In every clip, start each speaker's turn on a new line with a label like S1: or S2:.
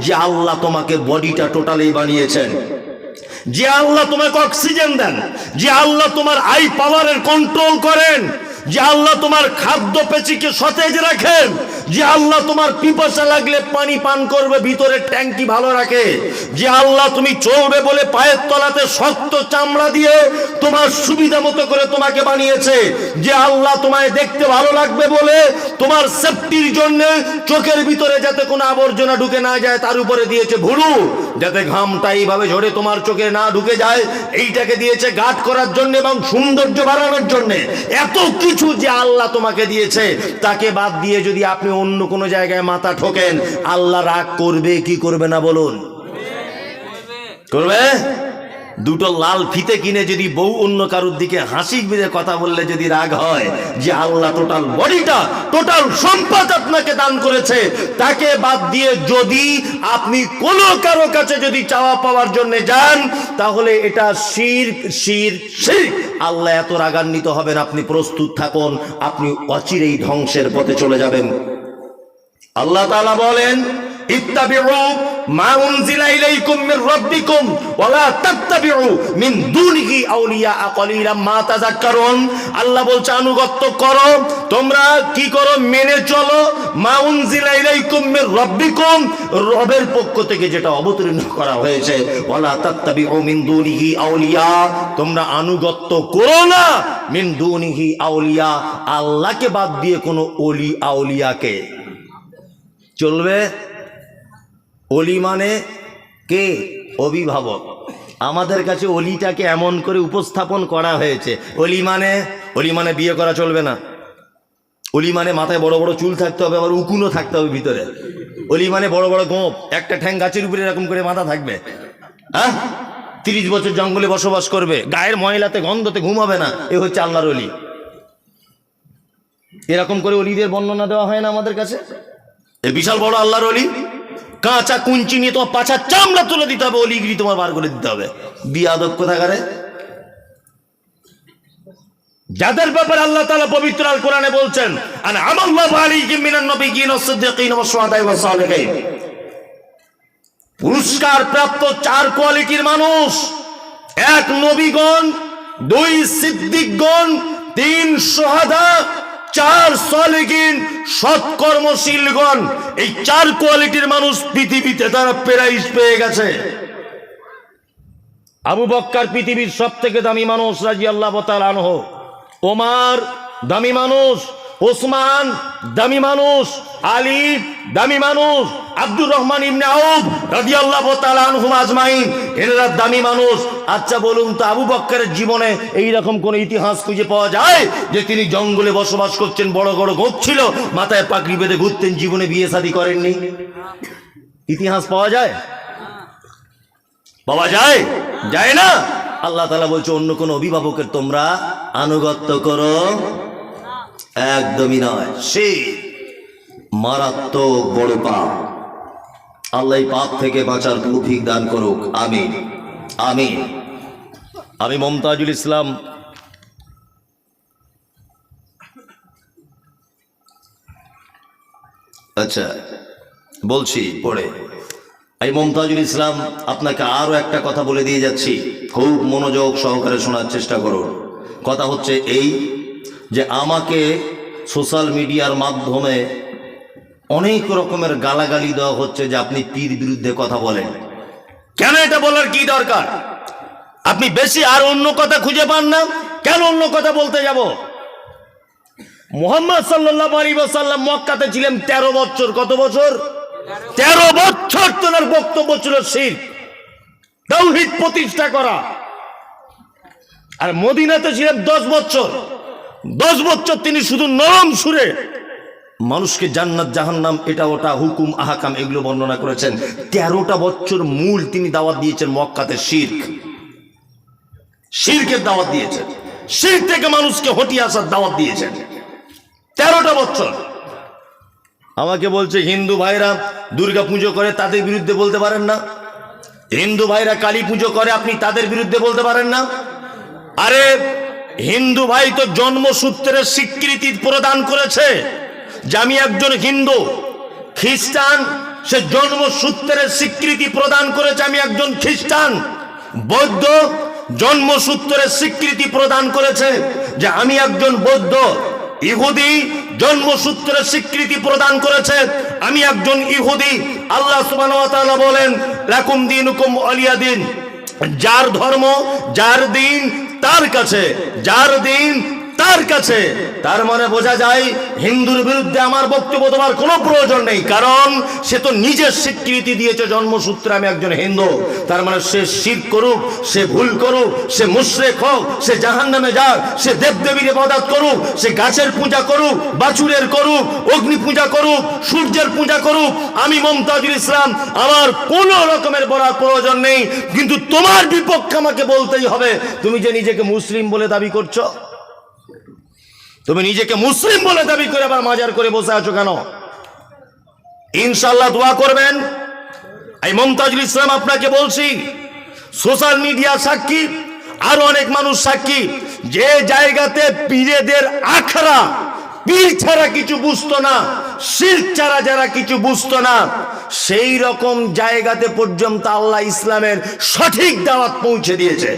S1: যে আল্লাহ তোমাকে বডিটা টোটালি বানিয়েছেন। যে আল্লাহ তোমাকে অক্সিজেন দেন। যে আল্লাহ তোমার আই পাওয়ারের কন্ট্রোল করেন। যে আল্লাহ তোমার খাদ্য পেচিকে সতেজ রাখেন। যে আল্লাহ তোমার পিপাসা লাগলে পানি পান করবে, ভিতরে ট্যাঙ্কি ভালো রাখে। যে আল্লাহ তুমি চলবে বলে পায়ের তলাতে শক্ত চামড়া দিয়ে তোমার সুবিধা মতো করে তোমাকে বানিয়েছে। যে আল্লাহ তোমায় দেখতে ভালো লাগবে বলে তোমার সেফটির জন্য চোখের ভিতরে যাতে কোনো আবর্জনা ঢুকে না যায়, তার উপরে দিয়েছে ভুরু। যাতে ঘামটা এইভাবে ঝরে তোমার চোখে না ঢুকে যায়, এইটাকে দিয়েছে গাঢ় করার জন্য এবং সৌন্দর্য বাড়ানোর জন্য। এত কিছু যে আল্লাহ তোমাকে দিয়েছে, তাকে বাদ দিয়ে যদি আপনি অন্য কোনো জায়গায় মাথা ঠোকেন, আল্লাহ রাগ করবে, কি করবে না বলুন? করবে? দুটো লাল ফিতে কিনে যদি বউ অন্য কারুর দিকে হাসি মেরে কথা বললে যদি রাগ হয়, যে আল্লাহ টোটাল বডিটা টোটাল সম্পদ আপনাকে দান করেছে, তাকে বাদ দিয়ে যদি আপনি কোনো কারও কাছে যদি চাওয়া পাওয়ার জন্য যান, তাহলে এটা শির শির শির। আল্লাহ এত রাগান্বিত হবেন, আপনি প্রস্তুত থাকুন, আপনি অচিরেই ধ্বংসের পথে চলে যাবেন। আল্লাহ তাআলা বলেন মিন আউলিয়া আল্লাহ বলছে, আনুগত্য মেনে চলো রবের পক্ষ থেকে যেটা অবতীর্ণ করা হয়েছে মিন দুনিহি আউলিয়া। তোমরা আনুগত্য করো না, মিন দুনিহি আউলিয়া। আল্লাহকে বাদ দিয়ে কোনো ওলি আউলিয়াকে। চলবে অলি মানে কে? অভিভাবক। আমাদের কাছে অলিটাকে এমন করে উপস্থাপন করা হয়েছে। অলি মানে? অলি মানে বিয়ে করা চলবে না। অলি মানে মাথায় বড় বড় চুল থাকতে হবে, আবার উকুনও থাকতে হবে ভিতরে। অলি মানে বড় বড় গোপ একটা ঠ্যাং গাছের উপরে এরকম করে মাথা থাকবে। হ্যাঁ? তিরিশ বছর জঙ্গলে বসবাস করবে, গায়ের ময়লাতে, গন্ধতে ঘুমাবে না। এ হচ্ছে আল্লাহর অলি। এরকম করে অলিদের বর্ণনা দেওয়া হয় না আমাদের কাছে? এ বিশাল বড় আল্লাহর অলি কাঁচা কুঞ্চি নিয়ে তোমার পাছার চামড়া তুলে দিতে হবে অলিগিরি তোমার বার করে দিতে হবে। বিয়াদব কোথাকারে? যাদের ব্যাপারে আল্লাহ তাআলা পবিত্র আল কোরআনে বলছেন, আন আমাল্লাহু আলাইহিম পুরস্কার প্রাপ্ত চার কোয়ালিটির মানুষ, এক নবীগণ, দুই সিদ্দিকগণ, তিন সোহাদা চার সলিগিন সৎকর্মশীলগণ, এই চার কোয়ালিটির মানুষ পৃথিবীতে তারা প্রাইজ পেয়ে গেছে। আবু বক্কার পৃথিবীর সব থেকে দামি মানুষ রাজি আল্লাহ আনহ। ওমার দামি মানুষ ওসমান, দামি মানুষ, আলী, দামি মানুষ, আব্দুর রহমান ইবনে আউফ রাদিয়াল্লাহু তাআলা আনহুম আজমাইন। এনারা দামি মানুষ। আচ্ছা বলুন তো, আবু বক্করের জীবনে এই রকম কোন ইতিহাস খুঁজে পাওয়া যায়? যে তিনি জঙ্গলে বসবাস করছেন, বড় বড় গোপ ছিল মাথায় পাগড়ি বেঁধে ঘুরতেন, জীবনে বিয়ে শাদী করেননি? ইতিহাস পাওয়া যায়? পাওয়া যায়? যায় না? আল্লাহ তালা বলছে, অন্য কোন অভিভাবকের তোমরা আনুগত্য করো। একদমই নয়। সে মারাত্মক বড় পাপ। আল্লাহ পাপ থেকে বাঁচার তৌফিক দান করুক। আমিন। আমিন। আমি মমতাজুল ইসলাম। আচ্ছা বলছি পরে এই মমতাজুল ইসলাম, আপনাকে আরও একটা কথা বলে দিয়ে যাচ্ছি। খুব মনোযোগ সহকারে শোনার চেষ্টা করুন। কথা হচ্ছে এই যে আমাকে সোশ্যাল মিডিয়ার মাধ্যমে অনেক রকমের গালাগালি দেওয়া হচ্ছে যে আপনি পীর বিরুদ্ধে কথা বলেন। কেন এটা বলার কি দরকার? আপনি বেশি আর অন্য কথা খুঁজে পান না? কেন অন্য কথা বলতে যাব? মোহাম্মদ সাল্লাহ আলী সাল্লাম মক্কাতে ছিলেন তেরো বছর। কত বছর? তেরো বছর তোনার বক্তব্য ছিল শির। তৌহিদ প্রতিষ্ঠা করা। আর মদিনাতে ছিলেন দশ বছর। দশ বছর তিনি শুধু নরম সুরে মানুষকে জান্নাত, জাহান্নাম, এটা, ওটা, হুকুম, আহাকাম এগুলো বর্ণনা করেছেন। তেরোটা বছর মূল তিনি দাওয়াত দিয়েছেন মক্কাতে শির্ক। শিরকের দাওয়াত দিয়েছেন। শির থেকে মানুষকে হটিয়ে আসার দাওয়াত দিয়েছেন। তেরোটা বছর। আমাকে বলছে, হিন্দু ভাইরা দুর্গা পুজো করে তাদের বিরুদ্ধে বলতে পারেন না? হিন্দু ভাইরা কালী পুজো করে, আপনি তাদের বিরুদ্ধে বলতে পারেন না? আরে হিন্দু ভাই তো জন্মসূত্রের স্বীকৃতি প্রদান করেছে যে আমি একজন হিন্দু। খ্রিস্টান, সে জন্মসূত্রের স্বীকৃতি প্রদান করেছে আমি একজন খ্রিস্টান। বৌদ্ধ জন্মসূত্রের স্বীকৃতি প্রদান করেছে যে আমি একজন বৌদ্ধ। ইহুদি জন্মসূত্রের স্বীকৃতি প্রদান করেছে, আমি একজন ইহুদি। আল্লাহ বলেন দিন। যার ধর্ম, যার দিন তার কাছে যার দিন তার কাছে। তার মানে বোঝা যায়, হিন্দুর বিরুদ্ধে আমার বক্তব্য তোমার কোনো প্রয়োজন নেই, কারণ সে তো নিজের স্বীকৃতি দিয়েছে জন্মসূত্রে আমি একজন হিন্দু। তার মানে সে শির করুক, সে ভুল করুক, সে মুশরেক হোক, সে জাহান নামে যাক, সে দেবদেবীর ইবাদত করুক, সে গাছের পূজা করুক, বাছুরের করুক, অগ্নি পূজা করুক, সূর্যের পূজা করুক, আমি মমতাজুল ইসলাম, আমার কোনো রকমের বলার প্রয়োজন নেই, কিন্তু তোমার বিপক্ষে আমাকে বলতেই হবে, তুমি যে নিজেকে মুসলিম বলে দাবি করছ। তুমি নিজেকে মুসলিম বলে দাবি করে আবার মাজার করে বসে আছো কেন? ইনশাল্লাহ দোয়া করবেন। এই মমতাজুল ইসলাম আপনাকে বলছি, সোশ্যাল মিডিয়া সাক্ষী, আরও অনেক মানুষ সাক্ষী, যে জায়গাতে পীরেদের আখড়া, পীর ছাড়া কিছু বুঝতো না, শিল্প ছাড়া যারা কিছু বুঝতো না, সেই রকম জায়গাতে পর্যন্ত আল্লাহ ইসলামের সঠিক দাওয়াত পৌঁছে দিয়েছে।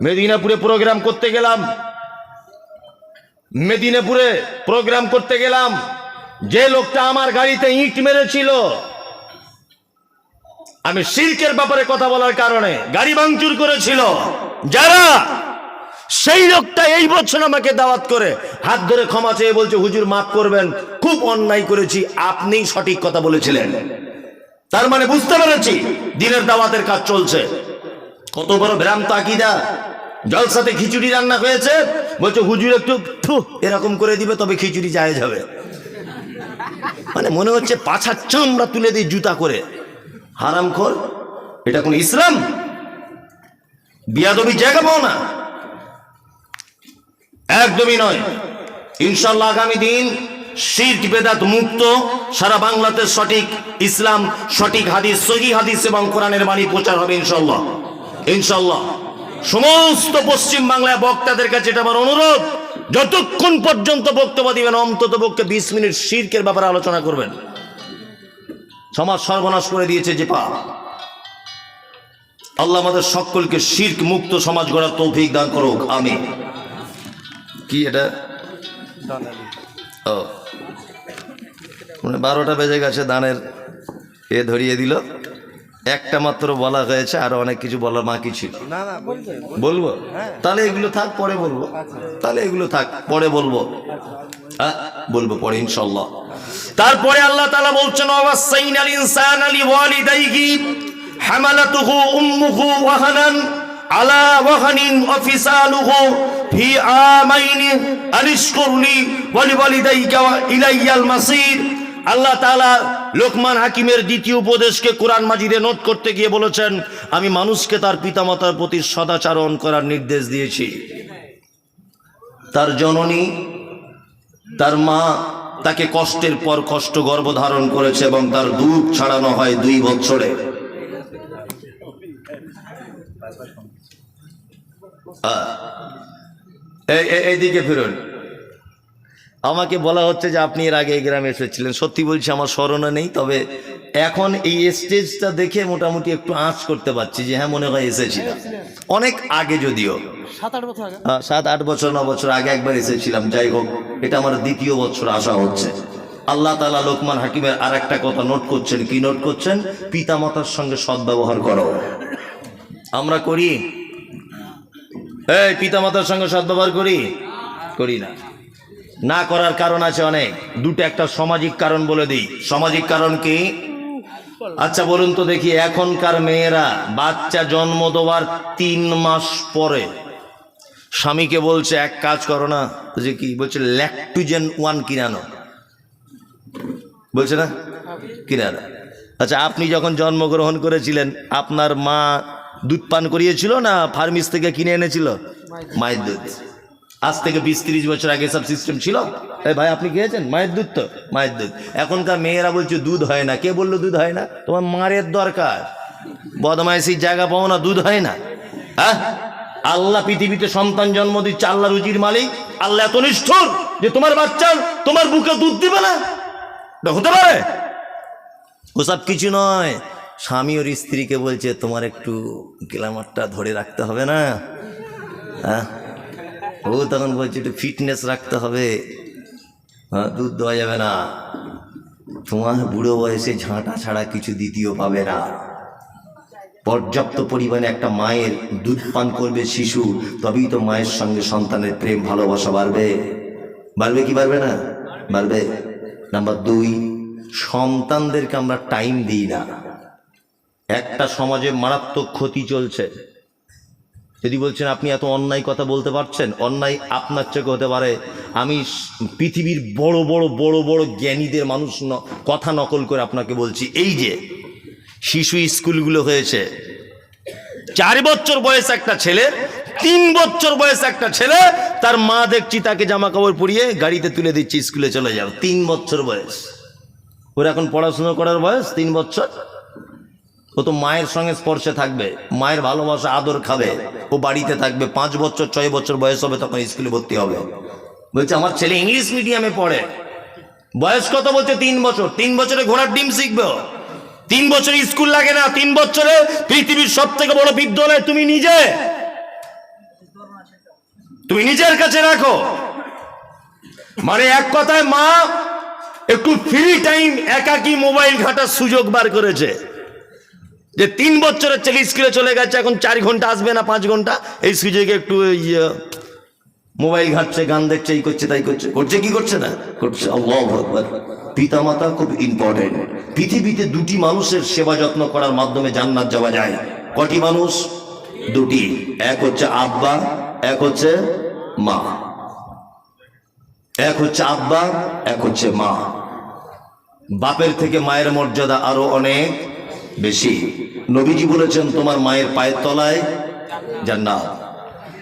S1: মেদিনাপুরে প্রোগ্রাম করতে গেলাম। মেদিনীপুরে প্রোগ্রাম করতে গেলাম। যে লোকটা আমার গাড়িতে ইট মেরেছিল। আমি সিল্কের ব্যাপারে কথা বলার কারণে গাড়ি ভাঙচুর করেছিল। যারা? সেই লোকটা এই বছর আমাকে দাওয়াত করে। হাত ধরে ক্ষমা চেয়ে বলছে, হুজুর, মাফ করবেন। খুব অন্যায় করেছি। আপনি সঠিক কথা বলেছিলেন। তার মানে বুঝতে পেরেছি, দিনের দাওয়াতের কাজ চলছে। কত বড় ভ্রান্ত আকিদা। জলসাতে খিচুড়ি রান্না হয়েছে। বলছে হুজুর একটু থু, এরকম করে দিবে তবে খিচুড়ি যায় যাবে মানে মনে হচ্ছে পাছার চামড়া তুলে দিই জুতা করে। হারাম খোর এটা কোন ইসলাম? বিয়াদবি জায়গা পাও না? একদমই নয়। ইনশাল্লাহ আগামী দিন শির্ক বেদাত মুক্ত সারা বাংলাতে সঠিক ইসলাম সঠিক হাদিস সহি হাদিস এবং কোরআনের বাণী প্রচার হবে ইনশাল্লাহ ইনশাল্লাহ সমস্ত পশ্চিম বাংলায় বক্তাদের কাছে এটা আমার অনুরোধ, যতক্ষণ পর্যন্ত বক্তব্য দিবেন, অন্তত পক্ষে বিশ মিনিট শির্কের ব্যাপারে আলোচনা করবেন। সমাজ সর্বনাশ করে দিয়েছে যে পা আল্লাহ আমাদের সকলকে শির্ক মুক্ত সমাজ গড়ার তৌফিক দান করুক। আমি কি এটা? ও। মানে বারোটা বেজে গেছে, দানের এ ধরিয়ে দিল। একটা মাত্র বলা হয়েছে আর অনেক কিছু বলার বাকি ছিল। বলব? তাহলে এগুলো থাক পরে বলব। তাহলে এগুলো থাক পরে বলব। হ্যাঁ, বলব পরে ইনশাল্লাহ তারপরে আল্লাহ তালা বলছেন ওয়াসাইনাল ইনসানা লিওয়ালিদাইহি হামালাতুহু উম্মুহু ওয়াহানান আলা ওয়াহানিন ফি আমাইনি আনিশকুরলি ইলাইয়াল মাসির আল্লাহ তাআলা লোকমান হাকিমের দ্বিতীয় উপদেশকে কোরআন মাজিদে নোট করতে গিয়ে বলেছেন, আমি মানুষকে তার পিতামাতার প্রতি সদাচারণ করার নির্দেশ দিয়েছি। তার জননী, তার মা তাকে কষ্টের পর কষ্ট গর্ভধারণ করেছে এবং তার দুধ ছাড়ানো হয় দুই বছরে। এই- এই- এইদিকে ফিরুন। আমাকে বলা হচ্ছে যে আপনি এর আগে এই গ্রামে এসেছিলেন। সত্যি বলছি আমার স্মরণে নেই তবে এখন এই স্টেজটা দেখে মোটামুটি একটু আঁচ করতে পারছি যে হ্যাঁ মনে হয় এসেছিলাম। অনেক আগে যদিও।
S2: সাত আট বছর
S1: ন বছর আগে একবার এসেছিলাম যাই হোক এটা আমার দ্বিতীয় বছর আসা হচ্ছে। আল্লাহ তালা লোকমান হাকিমের আর একটা কথা নোট করছেন কি নোট করছেন? পিতা মাতার সঙ্গে সদ্ব্যবহার করো। আমরা করি? এই পিতা মাতার সঙ্গে সদ্ব্যবহার করি? করি না। না করার কারণ আছে অনেক। দুটো একটা সামাজিক কারণ বলে দিই। সামাজিক কারণ কি? আচ্ছা বলুন তো দেখি, এখনকার মেয়েরা বাচ্চা জন্ম দেওয়ার তিন মাস পরে স্বামীকে বলছে, এক কাজ করো না। যে কি? বলছে, ল্যাকটুজেন ওয়ান কিনানো। বলছে না? কিনানো আচ্ছা আপনি যখন জন্মগ্রহণ করেছিলেন, আপনার মা দুধ পান করিয়েছিল না ফার্মিস থেকে কিনে এনেছিল? মায়ের দুধ। আজ থেকে বিশ তিরিশ বছর আগে সব সিস্টেম ছিল। ভাই, আপনি খেয়েছেন? মায়ের দুধ তো? মায়ের দুধ। এখনকার মেয়েরা বলছে, দুধ হয় না। কে বলল দুধ হয় না? তোমার মারের দরকার। বদমাইশির জায়গা পাও না, দুধ হয় না। হ্যাঁ? আল্লাহ পৃথিবীতে সন্তান জন্ম দিচ্ছে, আল্লাহ রুজির মালিক। আল্লাহ এত নিষ্ঠুর যে তোমার বাচ্চা, তোমার বুকে দুধ দিবে না? হতে পারে? ওসব কিছু নয়। স্বামী ওর স্ত্রীকে বলছে, তোমার একটু গ্লামারটা ধরে রাখতে হবে না? হ্যাঁ? ও তখন বলছে, একটু ফিটনেস রাখতে হবে। হ্যাঁ দুধ দেওয়া যাবে না। তোমার বুড়ো বয়সে ঝাঁটা ছাড়া কিছু দ্বিতীয় পাবে না। পর্যাপ্ত পরিমাণে একটা মায়ের দুধ পান করবে শিশু, তবেই তো মায়ের সঙ্গে সন্তানের প্রেম, ভালোবাসা বাড়বে। বাড়বে কি বাড়বে না? বাড়বে। নাম্বার দুই, সন্তানদেরকে আমরা টাইম দিই না। একটা সমাজে মারাত্মক ক্ষতি চলছে। যদি বলছেন, আপনি এত অন্যায় কথা বলতে পারছেন? অন্যায় আপনার চোখে হতে পারে। আমি পৃথিবীর বড় বড় বড় বড় জ্ঞানীদের মানুষ কথা নকল করে আপনাকে বলছি। এই যে, শিশু স্কুলগুলো হয়েছে। চার বছর বয়স একটা ছেলে, তিন বছর বয়স একটা ছেলে, তার মা দেখছি তাকে জামা কাপড় পরিয়ে গাড়িতে তুলে দিচ্ছে, স্কুলে চলে যাও তিন বছর বয়স। ওর এখন পড়াশোনা করার বয়স তিন বছর। ও তো মায়ের সঙ্গে স্পর্শে থাকবে, মায়ের ভালোবাসা আদর খাবে, ও বাড়িতে থাকবে, পাঁচ বছর, ছয় বছর বয়স হবে, তখন স্কুলে ভর্তি হবে। বলছে, আমার ছেলে ইংলিশ মিডিয়ামে পড়ে। বয়স কত বলছে? তিন বছর। তিন বছরে ঘোড়ার ডিম শিখবে তিন বছর স্কুল লাগে না, তিন বছরে পৃথিবীর সব থেকে বড় বিদ্যালয় তুমি নিজে। তুমি নিজের কাছে রাখো। মানে এক কথায় মা, একটু ফ্রি টাইম একাকি মোবাইল ঘাটার সুযোগ বার করেছে। যে তিন বছরের ছেলে স্কুলে চলে গেছে এখন চার ঘণ্টা আসবে না পাঁচ ঘণ্টা? এই সুযোগে একটু ইয়ে, মোবাইল ঘাটছে গান দেখছে এই করছে তাই করছে। করছে কি করছে না? করছে পিতা মাতা খুব ইম্পর্টেন্ট পৃথিবীতে দুটি মানুষের সেবা যত্ন করার মাধ্যমে জান্নাত যাওয়া যায়। কটি মানুষ? দুটি। এক হচ্ছে আব্বা এক হচ্ছে মা। এক হচ্ছে আব্বা এক হচ্ছে মা। বাপের থেকে মায়ের মর্যাদা আরও অনেক। বেশি। নবীজি বলেছেন, তোমার মায়ের পায়ের তলায় জান্নাত।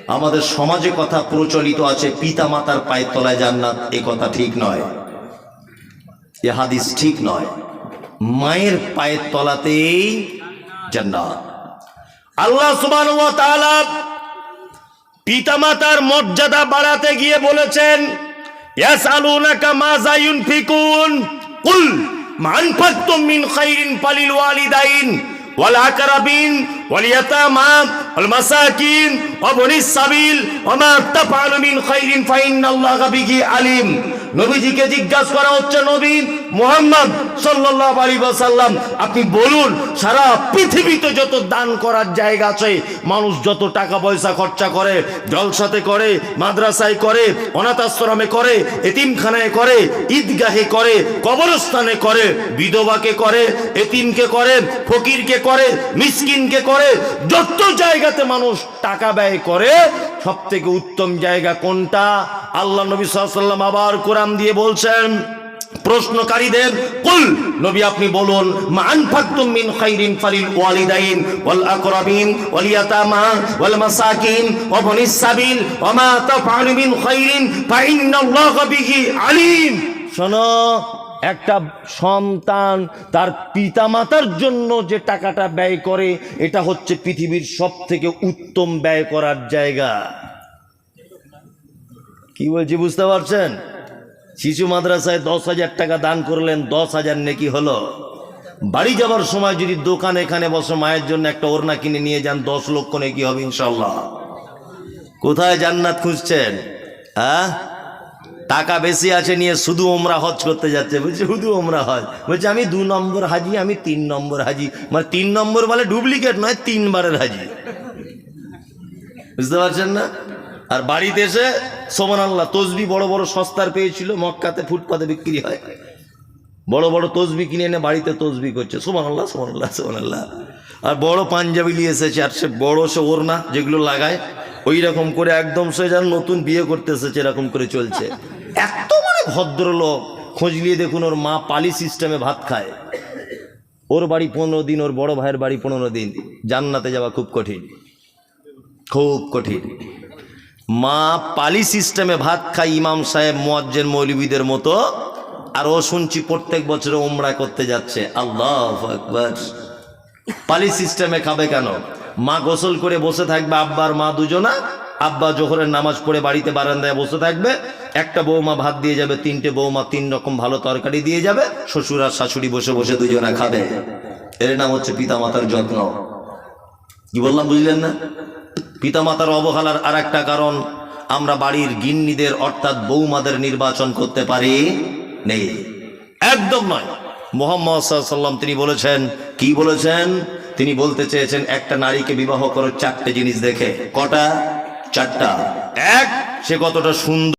S1: আমাদের সমাজে কথা প্রচলিত আছে পিতা মাতার পায়ের তলায় জান্নাত। এ কথা ঠিক নয়। এ হাদিস ঠিক নয়। মায়ের পায়ের তলাতেই জান্নাত। আল্লাহ সুবহানাহু ওয়া তাআলা পিতামাতার মর্যাদা বাড়াতে গিয়ে বলেছেন, ইয়াসআলুনাকা মাযা ইউনফিকুন। কুল মা আনফাকতুম মিন খাইরিন ফালিল ওয়ালিদাইন ওয়াল আকরাবিন ওয়াল ইয়াতামা ওয়াল মাসাকিন ওয়া বনিস সাবিল ওয়া মা তাফআলু মিন খাইরিন ফাইন্নাল্লাহা বিহি আলিম। নবীজিকে জিজ্ঞাসা করা হচ্ছে, নবী মুহাম্মদ সাল্লাল্লাহু আলাইহি ওয়াসাল্লাম, আপনি বলুন, সারা পৃথিবীতে যত দান করার জায়গা আছে, মানুষ যত টাকা পয়সা খরচা করে, জলসাতে করে, মাদ্রাসায় করে, অনাথ আশ্রমে করে, এতিমখানায় করে, ঈদগাহে করে, কবরস্থানে করে, বিধবাকে করে, এতিমকে করে, ফকিরকে করে, মিসকিনকে করে, যত জায়গাতে মানুষ টাকা ব্যয় করে সব থেকে উত্তম জায়গা কোনটা? আল্লাহ নবী সাল্লাম আবার কোরআন দিয়ে বলছেন প্রশ্নকারীদের, কুল, নবী আপনি বলুন, মা আনফাকতুম মিন খাইরিন ফালিল ওয়ালিদাইন, ওয়াল আকরাবিন, ওয়াল ইয়াতামা, ওয়াল মাসাকিন ওয়া বনিস সাবিল, ওয়া মা তাফআলু মিন খাইরিন, ফা ফাইন্নাল্লাহা বিহি আলিম। শোনো, একটা সন্তান তার পিতামাতার জন্য যে টাকাটা ব্যয় করে, এটা হচ্ছে পৃথিবীর সব থেকে উত্তম ব্যয় করার জায়গা। কি বলছি, বুঝতে পারছেন? শিশু মাদ্রাসায় দশ হাজার টাকা দান করলেন, দশ হাজার নেকি হলো। বাড়ি যাবার সময় যদি দোকান এখানে বসে মায়ের জন্য একটা ওড়না কিনে নিয়ে যান, দশ লক্ষ নেকি হবে ইনশাল্লাহ কোথায় জান্নাত খুঁজছেন? হ্যাঁ? টাকা বেশি আছে নিয়ে শুধু ওমরা হজ করতে যাচ্ছে। বলছে, শুধু ওমরা হজ? বলছে, আমি দু নম্বর হাজি, আমি তিন নম্বর হাজি। মানে তিন নম্বর বলে ডুপ্লিকেট নয়, তিনবারের হাজি। বুঝতে পারছেন না? আর বাড়িতে এসে সোমান আল্লাহ তসবি বড় বড় সস্তার পেয়েছিল, মক্কাতে ফুটপাতে বিক্রি হয়। বড় বড় তসবি কিনে এনে বাড়িতে তসবি করছে। সোমান আল্লাহ সোমান আল্লাহ সোমান আল্লাহ আর বড় পাঞ্জাবি নিয়ে এসেছে, আর সে বড় সে ওড়না যেগুলো লাগায় ওই রকম করে একদম সে যেন নতুন বিয়ে করতে এসেছে, এরকম করে চলছে। এত মানে ভদ্রলোক, খোঁজ নিয়ে দেখুন ওর মা পালি সিস্টেমে ভাত খায়। ওর বাড়ি পনেরো দিন, ওর বড় ভাইয়ের বাড়ি পনেরো দিন। জান্নাতে যাওয়া খুব কঠিন। খুব কঠিন। মা পালি সিস্টেমে ভাত খায় ইমাম সাহেব মোয়াজ্জের মৌলবীদের মতো। আর ও শুনছি প্রত্যেক বছরে ওমরা করতে যাচ্ছে। আল্লাহ আকবার। পালি সিস্টেমে খাবে কেন? মা গোসল করে বসে থাকবে, আব্বার মা দুজনা। আব্বা জোহরের নামাজ পড়ে বাড়িতে বারান্দায় বসে থাকবে। একটা বৌমা ভাত দিয়ে যাবে, তিনটে বৌমা তিন রকম ভালো তরকারি দিয়ে যাবে। শ্বশুর আর শাশুড়ি বসে বসে দুজনা খাবে। এর নাম হচ্ছে পিতামাতার যত্ন। কি বললাম, বুঝলেন না? পিতামাতার অবহেলার আর একটা কারণ, আমরা বাড়ির গিন্নিদের অর্থাৎ বৌমাদের নির্বাচন করতে পারি নেই। একদম নয়। মোহাম্মদ সাল্লাম তিনি বলেছেন, কি বলেছেন? তিনি বলতে চেয়েছেন, একটা নারীকে বিবাহ করো চারটে জিনিস দেখে। কটা? চারটা। এক, সে কতটা সুন্দর